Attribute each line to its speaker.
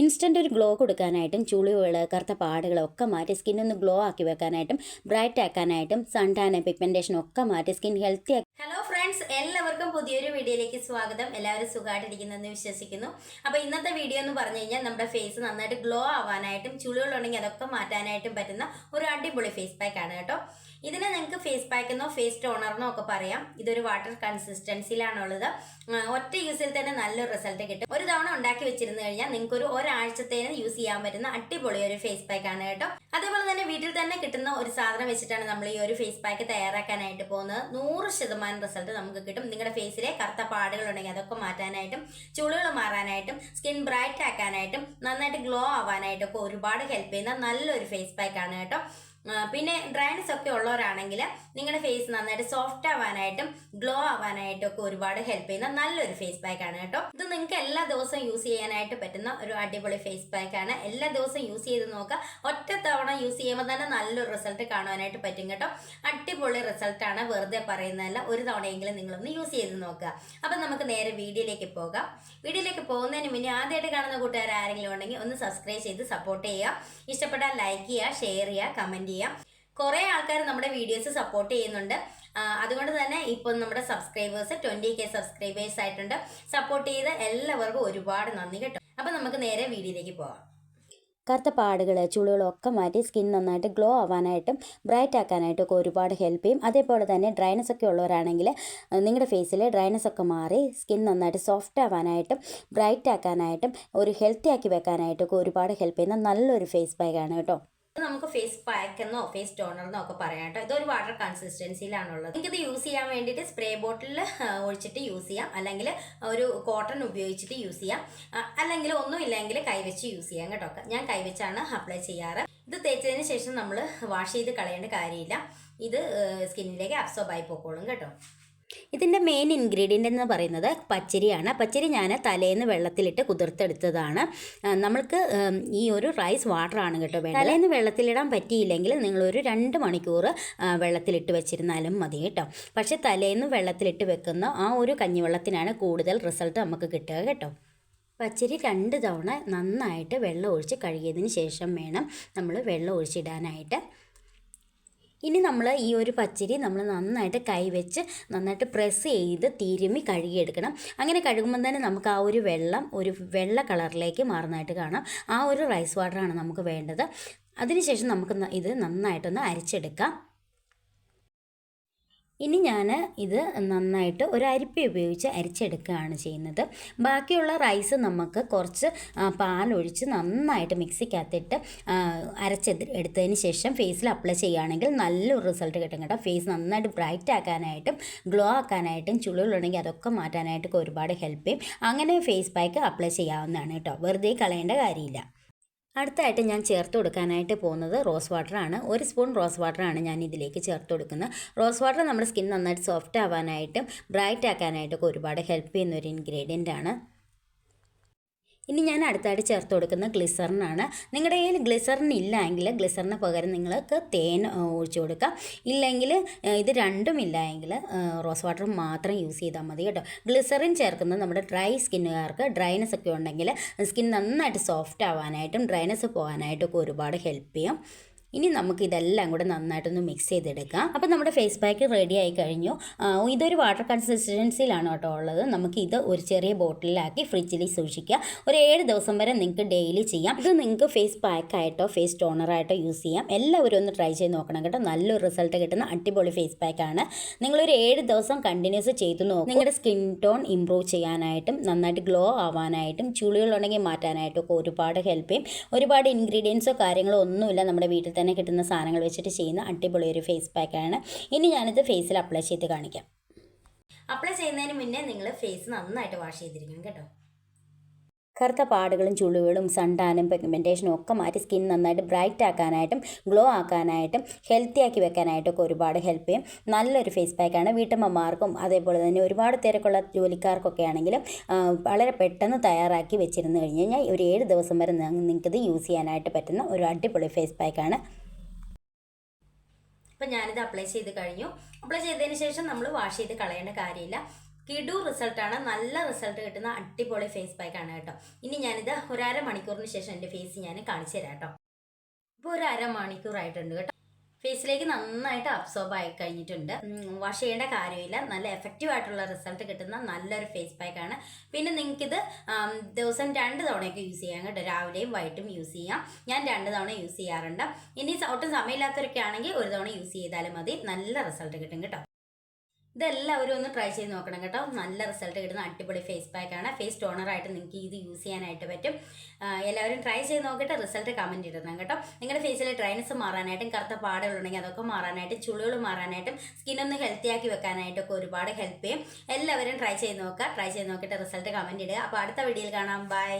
Speaker 1: Instant ഒരു glow കൊടുക്കാനായിട്ടും ചുളിവുകൾ കറുത്ത പാടുകളൊക്കെ മാറ്റി സ്കിൻ ഒന്ന് ഗ്ലോ ആക്കി വെക്കാനായിട്ടും ബ്രൈറ്റ് ആക്കാനായിട്ടും സൺ ടാൻ പിഗ്മെന്റേഷൻ ഒക്കെ മാറ്റി സ്കിൻ ഹെൽത്തി ആക്കി
Speaker 2: ഹലോ ഫ്രണ്ട്സ് എല്ലാവർക്കും പുതിയൊരു വീഡിയോയിലേക്ക് സ്വാഗതം. എല്ലാവരും സുഖമായിട്ടിരിക്കുന്നെന്ന് വിശ്വസിക്കുന്നു. അപ്പോൾ ഇന്നത്തെ വീഡിയോ എന്ന് പറഞ്ഞു കഴിഞ്ഞാൽ നമ്മുടെ ഫേസ് നന്നായിട്ട് ഗ്ലോ ആവാനായിട്ടും ചുളികളുണ്ടെങ്കിൽ അതൊക്കെ മാറ്റാനായിട്ടും പറ്റുന്ന ഒരു അടിപൊളി ഫേസ് പാക്ക് ആണ് കേട്ടോ. ഇതിനെ നിങ്ങൾക്ക് ഫേസ് പാക്ക് എന്നോ ഫേസ് ടോണറിനോ ഒക്കെ പറയാം. ഇതൊരു വാട്ടർ കൺസിസ്റ്റൻസിയിലാണുള്ളത് ഒറ്റ യൂസിൽ തന്നെ നല്ലൊരു റിസൾട്ട് കിട്ടും. ഒരു തവണ ഉണ്ടാക്കി വെച്ചിരുന്നു കഴിഞ്ഞാൽ നിങ്ങൾക്ക് ഒരു ഒരാഴ്ചത്തേന് യൂസ് ചെയ്യാൻ പറ്റുന്ന അടിപൊളി ഒരു ഫേസ് പാക്ക് ആണ് കേട്ടോ. അതേപോലെ തന്നെ വീട്ടിൽ തന്നെ കിട്ടുന്ന ഒരു സാധനം വെച്ചിട്ടാണ് നമ്മൾ ഈ ഒരു ഫേസ് പാക്ക് തയ്യാറാക്കാനായിട്ട് പോകുന്നത്. നൂറ് ശതമാനം റിസൾട്ട് നമുക്ക് കിട്ടും. നിങ്ങളുടെ ഫേസിലെ കറുത്ത പാടുകൾ ഉണ്ടെങ്കിൽ അതൊക്കെ മാറ്റാനായിട്ടും ചുളികൾ മാറാനായിട്ടും സ്കിൻ ബ്രൈറ്റ് ആക്കാനായിട്ടും നന്നായിട്ട് ഗ്ലോ ആവാനായിട്ടും ഒക്കെ ഒരുപാട് ഹെൽപ്പ് ചെയ്യുന്ന നല്ലൊരു ഫേസ് പാക്ക് ആണ് കേട്ടോ. പിന്നെ ഡ്രൈനസ് ഒക്കെ ഉള്ളവരാണെങ്കിൽ നിങ്ങളുടെ ഫേസ് നന്നായിട്ട് സോഫ്റ്റ് ആവാനായിട്ടും ഗ്ലോ ആവാനായിട്ടും ഒക്കെ ഒരുപാട് ഹെൽപ്പ് ചെയ്യുന്ന നല്ലൊരു ഫേസ് പാക്ക് ആണ് കേട്ടോ. ഇത് നിങ്ങൾക്ക് എല്ലാ ദിവസവും യൂസ് ചെയ്യാനായിട്ട് പറ്റുന്ന ഒരു അടിപൊളി ഫേസ് പാക്ക് ആണ്. എല്ലാ ദിവസവും യൂസ് ചെയ്ത് നോക്കുക. ഒറ്റ തവണ യൂസ് ചെയ്യുമ്പോൾ തന്നെ നല്ലൊരു റിസൾട്ട് കാണുവാനായിട്ട് പറ്റും കേട്ടോ. അടിപൊളി റിസൾട്ട് ആണ്. വെറുതെ പറയുന്നതല്ല. ഒരു തവണയെങ്കിലും നിങ്ങളൊന്ന് യൂസ് ചെയ്ത് നോക്കുക. അപ്പം നമുക്ക് നേരെ വീഡിയോയിലേക്ക് പോകാം. വീഡിയോയിലേക്ക് പോകുന്നതിന് മുന്നേ ആദ്യമായിട്ട് കാണുന്ന കൂട്ടുകാർ ആരെങ്കിലും ഉണ്ടെങ്കിൽ ഒന്ന് സബ്സ്ക്രൈബ് ചെയ്ത് സപ്പോർട്ട് ചെയ്യുക. ഇഷ്ടപ്പെട്ടാൽ ലൈക്ക് ചെയ്യുക ഷെയർ ചെയ്യുക കമന്റ് ചെയ്യുക കുറേ ആൾക്കാർ നമ്മുടെ വീഡിയോസ് സപ്പോർട്ട് ചെയ്യുന്നുണ്ട്. അതുകൊണ്ട് തന്നെ ഇപ്പം നമ്മുടെ സബ്സ്ക്രൈബേഴ്സ് ട്വന്റി കെ സബ്സ്ക്രൈബേഴ്സ് ആയിട്ടുണ്ട്. സപ്പോർട്ട് ചെയ്ത എല്ലാവർക്കും ഒരുപാട് നന്ദി കേട്ടോ. അപ്പം നമുക്ക് നേരെ വീഡിയോയിലേക്ക് പോകാം
Speaker 1: കറുത്ത പാടുകൾ ചുളികളൊക്കെ മാറ്റി സ്കിൻ നന്നായിട്ട് ഗ്ലോ ആവാനായിട്ടും ബ്രൈറ്റ് ആക്കാനായിട്ടും ഒക്കെ ഒരുപാട് ഹെൽപ്പ് ചെയ്യും. അതേപോലെ തന്നെ ഡ്രൈനസ് ഒക്കെ ഉള്ളവരാണെങ്കിൽ നിങ്ങളുടെ ഫേസിൽ ഡ്രൈനസ് ഒക്കെ മാറി സ്കിൻ നന്നായിട്ട് സോഫ്റ്റ് ആവാനായിട്ടും ബ്രൈറ്റ് ആക്കാനായിട്ടും ഒരു ഹെൽത്തി ആക്കി വെക്കാനായിട്ടും ഒക്കെ ഒരുപാട് ഹെൽപ്പ് ചെയ്യുന്ന നല്ലൊരു ഫേസ് പാക്കാണ് കേട്ടോ.
Speaker 2: നമുക്ക് ഫേസ് പാക്ക് എന്നോ ഫേസ് ടോണർ എന്നോ ഒക്കെ പറയാം കേട്ടോ. ഇതൊരു വാട്ടർ കൺസിസ്റ്റൻസിയിലാണുള്ളത് ഇത് യൂസ് ചെയ്യാൻ വേണ്ടിയിട്ട് സ്പ്രേ ബോട്ടിലിൽ ഒഴിച്ചിട്ട് യൂസ് ചെയ്യാം. അല്ലെങ്കിൽ ഒരു കോട്ടൺ ഉപയോഗിച്ചിട്ട് യൂസ് ചെയ്യാം. അല്ലെങ്കിൽ ഒന്നും ഇല്ലെങ്കിൽ കൈവച്ച് യൂസ് ചെയ്യാം കേട്ടോ. ഞാൻ കൈവച്ചാണ് അപ്ലൈ ചെയ്യാറ്. ഇത് തേച്ചതിന് ശേഷം നമ്മൾ വാഷ് ചെയ്ത് കളയേണ്ട കാര്യമില്ല. ഇത് സ്കിന്നിലേക്ക് അബ്സോർബ് ആയി പോക്കോളും കേട്ടോ.
Speaker 1: ഇതിന്റെ മെയിൻ ഇൻഗ്രീഡിയന്റ് എന്ന് പറയുന്നത് പച്ചരിയാണ്. പച്ചരി ഞാൻ തലേന്ന് വെള്ളത്തിലിട്ട് കുതിർത്തെടുത്തതാണ്. നമ്മൾക്ക് ഈ ഒരു റൈസ് വാട്ടറാണ് കേട്ടോ വേണ്ടത്. തലേന്ന് വെള്ളത്തിലിടാൻ പറ്റിയില്ലെങ്കിൽ നിങ്ങളൊരു രണ്ട് മണിക്കൂർ വെള്ളത്തിലിട്ട് വെച്ചിരുന്നാലും മതി കേട്ടോ. പക്ഷേ തലേന്ന് വെള്ളത്തിലിട്ട് വെക്കുന്ന ആ ഒരു കഞ്ഞിവെള്ളത്തിനാണ് കൂടുതൽ റിസൾട്ട് നമുക്ക് കിട്ടുക കേട്ടോ. പച്ചരി രണ്ട് തവണ നന്നായിട്ട് വെള്ളം ഒഴിച്ച് കഴുകിയതിന് ശേഷം വേണം നമ്മൾ വെള്ളം ഒഴിച്ചിടാനായിട്ട്. ഇനി നമ്മൾ ഈ ഒരു പച്ചരി നമ്മൾ നന്നായിട്ട് കൈവച്ച് നന്നായിട്ട് പ്രസ് ചെയ്ത് തിരുമ്മി കഴുകിയെടുക്കണം. അങ്ങനെ കഴുകുമ്പോൾ തന്നെ നമുക്ക് ആ ഒരു വെള്ളം ഒരു വെള്ള കളറിലേക്ക് മാറുന്നതായിട്ട് കാണാം. ആ ഒരു റൈസ് വാട്ടറാണ് നമുക്ക് വേണ്ടത്. അതിനുശേഷം നമുക്ക് ഇത് നന്നായിട്ടൊന്ന് അരിച്ചെടുക്കാം. ഇനി ഞാൻ ഇത് നന്നായിട്ട് ഒരു അരിപ്പ ഉപയോഗിച്ച് അരിച്ചെടുക്കുകയാണ് ചെയ്യുന്നത്. ബാക്കിയുള്ള റൈസ് നമുക്ക് കുറച്ച് പാലൊഴിച്ച് നന്നായിട്ട് മിക്സിക്കകത്തിട്ട് അരച്ച് എടുത്തതിന് ശേഷം ഫേസിൽ അപ്ലൈ ചെയ്യുകയാണെങ്കിൽ നല്ലൊരു റിസൾട്ട് കിട്ടും കേട്ടോ. ഫേസ് നന്നായിട്ട് ബ്രൈറ്റ് ആക്കാനായിട്ടും ഗ്ലോ ആക്കാനായിട്ടും ചുളികളുണ്ടെങ്കിൽ അതൊക്കെ മാറ്റാനായിട്ടൊക്കെ ഒരുപാട് ഹെൽപ്പ് ചെയ്യും. അങ്ങനെ ഫേസ് പാക്ക് അപ്ലൈ ചെയ്യാവുന്നതാണ് കേട്ടോ. വെറുതെ കളയേണ്ട കാര്യമില്ല. അടുത്തായിട്ട് ഞാൻ ചേർത്ത് കൊടുക്കാനായിട്ട് പോകുന്നത് റോസ് വാട്ടറാണ് ഒരു സ്പൂൺ റോസ് വാട്ടറാണ് ഞാൻ ഇതിലേക്ക് ചേർത്ത് കൊടുക്കുന്നത്. റോസ് വാട്ടർ നമ്മുടെ സ്കിൻ നന്നായിട്ട് സോഫ്റ്റ് ആവാനായിട്ടും ബ്രൈറ്റ് ആക്കാനായിട്ടൊക്കെ ഒരുപാട് ഹെൽപ്പ് ചെയ്യുന്ന ഒരു ഇൻഗ്രീഡിയന്റ് ആണ്. ഇനി ഞാൻ അടുത്തായിട്ട് ചേർത്ത് കൊടുക്കുന്ന ഗ്ലിസറിനാണ് നിങ്ങളുടെ കയ്യിൽ ഗ്ലിസറിൻ ഇല്ല എങ്കിൽ ഗ്ലിസറിന് പകരം നിങ്ങൾക്ക് തേൻ ഒഴിച്ചു കൊടുക്കാം. ഇല്ലെങ്കിൽ ഇത് രണ്ടും ഇല്ല എങ്കിൽ റോസ് വാട്ടർ മാത്രം യൂസ് ചെയ്താൽ മതി കേട്ടോ. ഗ്ലിസറിൻ ചേർക്കുന്നത് നമ്മുടെ ഡ്രൈ സ്കിന്നുകാർക്ക് ഡ്രൈനസ് ഒക്കെ ഉണ്ടെങ്കിൽ സ്കിൻ നന്നായിട്ട് സോഫ്റ്റ് ആവാനായിട്ടും ഡ്രൈനസ് പോകാനായിട്ടും ഒക്കെ ഒരുപാട് ഹെൽപ്പ് ചെയ്യും. ഇനി നമുക്ക് ഇതെല്ലാം കൂടെ നന്നായിട്ടൊന്ന് മിക്സ് ചെയ്തെടുക്കാം. അപ്പോൾ നമ്മുടെ ഫേസ് പാക്ക് റെഡി ആയി കഴിഞ്ഞു. ഇതൊരു വാട്ടർ കൺസിസ്റ്റൻസിയിലാണ് കേട്ടോ ഉള്ളത്. നമുക്ക് ഇത് ഒരു ചെറിയ ബോട്ടിലാക്കി ഫ്രിഡ്ജിൽ സൂക്ഷിക്കുക ഒരു ഏഴ് ദിവസം വരെ നിങ്ങൾക്ക് ഡെയിലി ചെയ്യാം. ഇത് നിങ്ങൾക്ക് ഫേസ് പാക്കായിട്ടോ ഫേസ് ടോണറായിട്ടോ യൂസ് ചെയ്യാം. എല്ലാവരും ഒന്ന് ട്രൈ ചെയ്ത് നോക്കണം കേട്ടോ. നല്ലൊരു റിസൾട്ട് കിട്ടുന്ന അടിപൊളി ഫേസ് പാക്കാണ് നിങ്ങളൊരു ഏഴ് ദിവസം കണ്ടിന്യൂസ് ചെയ്ത് നോക്കും. നിങ്ങളുടെ സ്കിൻ ടോൺ ഇമ്പ്രൂവ് ചെയ്യാനായിട്ടും നന്നായിട്ട് ഗ്ലോ ആവാനായിട്ടും ചുളികളുണ്ടെങ്കിൽ മാറ്റാനായിട്ടും ഒക്കെ ഒരുപാട് ഹെൽപ്പ് ചെയ്യും. ഒരുപാട് ഇൻഗ്രീഡിയൻസോ കാര്യങ്ങളോ ഒന്നുമില്ല നമ്മുടെ വീട്ടിൽ തന്നെ കിട്ടുന്ന സാധനങ്ങൾ വെച്ചിട്ട് ചെയ്യുന്ന അടിപൊളി ഒരു ഫേസ് പാക്കാണ് ഇനി ഞാനിത് ഫേസിൽ അപ്ലൈ ചെയ്ത് കാണിക്കാം.
Speaker 2: അപ്ലൈ ചെയ്യുന്നതിന് മുന്നേ നിങ്ങൾ ഫേസ് നന്നായിട്ട് വാഷ് ചെയ്തിരിക്കണം കേട്ടോ.
Speaker 1: കറുത്ത പാടുകളും ചുളിവുകളും സണ്ടാനും പിഗ്മെന്റേഷനും ഒക്കെ മാറ്റി സ്കിൻ നന്നായിട്ട് ബ്രൈറ്റ് ആക്കാനായിട്ടും ഗ്ലോ ആക്കാനായിട്ടും ഹെൽത്തി ആക്കി വെക്കാനായിട്ടും ഒക്കെ ഒരുപാട് ഹെൽപ്പ് ചെയ്യും. നല്ലൊരു ഫേസ് പാക്കാണ് വീട്ടമ്മമാർക്കും അതേപോലെ തന്നെ ഒരുപാട് തിരക്കുള്ള ജോലിക്കാർക്കൊക്കെ ആണെങ്കിലും വളരെ പെട്ടെന്ന് തയ്യാറാക്കി വെച്ചിരുന്നു കഴിഞ്ഞ് കഴിഞ്ഞാൽ ഒരു ഏഴ് ദിവസം വരെ നിങ്ങൾക്കിത് യൂസ് ചെയ്യാനായിട്ട് പറ്റുന്ന ഒരു അടിപൊളി ഫേസ് പാക്കാണ്
Speaker 2: അപ്പം ഞാനിത് അപ്ലൈ ചെയ്ത് കഴിഞ്ഞു. അപ്ലൈ ചെയ്തതിന് ശേഷം നമ്മൾ വാഷ് ചെയ്ത് കളയേണ്ട കാര്യമില്ല. കിടു റിസൾട്ടാണ് നല്ല റിസൾട്ട് കിട്ടുന്ന അടിപൊളി ഫേസ് പാക്ക് ആണ് കേട്ടോ. ഇനി ഞാനിത് ഒരര മണിക്കൂറിന് ശേഷം എന്റെ ഫേസ് ഞാൻ കാണിച്ചു തരാം കേട്ടോ. ഇപ്പോൾ ഒരു അര മണിക്കൂറായിട്ടുണ്ട് കേട്ടോ. ഫേസിലേക്ക് നന്നായിട്ട് അബ്സോർബ് ആയി കഴിഞ്ഞിട്ടുണ്ട്. വാഷ് ചെയ്യേണ്ട കാര്യമില്ല. നല്ല എഫക്റ്റീവ് ആയിട്ടുള്ള റിസൾട്ട് കിട്ടുന്ന നല്ലൊരു ഫേസ് പാക്ക് ആണ്. പിന്നെ നിങ്ങൾക്കിത് ദിവസം രണ്ട് തവണയൊക്കെ യൂസ് ചെയ്യാം കേട്ടോ. രാവിലെയും വൈകിട്ടും യൂസ് ചെയ്യാം. ഞാൻ രണ്ട് തവണ യൂസ് ചെയ്യാറുണ്ട്. ഇനി ഒട്ടും സമയമില്ലാത്തവരൊക്കെ ആണെങ്കിൽ ഒരു തവണ യൂസ് ചെയ്താലും മതി. നല്ല റിസൾട്ട് കിട്ടും കേട്ടോ. ഇതെല്ലാവരും ഒന്ന് ട്രൈ ചെയ്ത് നോക്കണം കേട്ടോ. നല്ല റിസൾട്ട് കിട്ടുന്ന അടിപൊളി ഫേസ് പാക്ക് ആണ്. ഫേസ് ടോണറായിട്ട് നിങ്ങൾക്ക് ഇത് യൂസ് ചെയ്യാനായിട്ട് പറ്റും. എല്ലാവരും ട്രൈ ചെയ്ത് നോക്കിയിട്ട് റിസൾട്ട് കമന്റ് ഇടണം കേട്ടോ. നിങ്ങളുടെ ഫേസിലെ ഡ്രൈനസ് മാറാനായിട്ടും കറുത്ത പാടുകളുണ്ടെങ്കിൽ അതൊക്കെ മാറാനായിട്ടും ചുളികൾ മാറാനായിട്ടും സ്കിന്നൊന്ന് ഹെൽത്തി ആക്കി വെക്കാനായിട്ടൊക്കെ ഒരുപാട് ഹെൽപ്പ് ചെയ്യും. എല്ലാവരും ട്രൈ ചെയ്ത് നോക്കുക. ട്രൈ ചെയ്ത് നോക്കിയിട്ട് റിസൾട്ട് കമന്റ് ഇടുക. അപ്പോൾ അടുത്ത വീഡിയോയിൽ കാണാം. ബൈ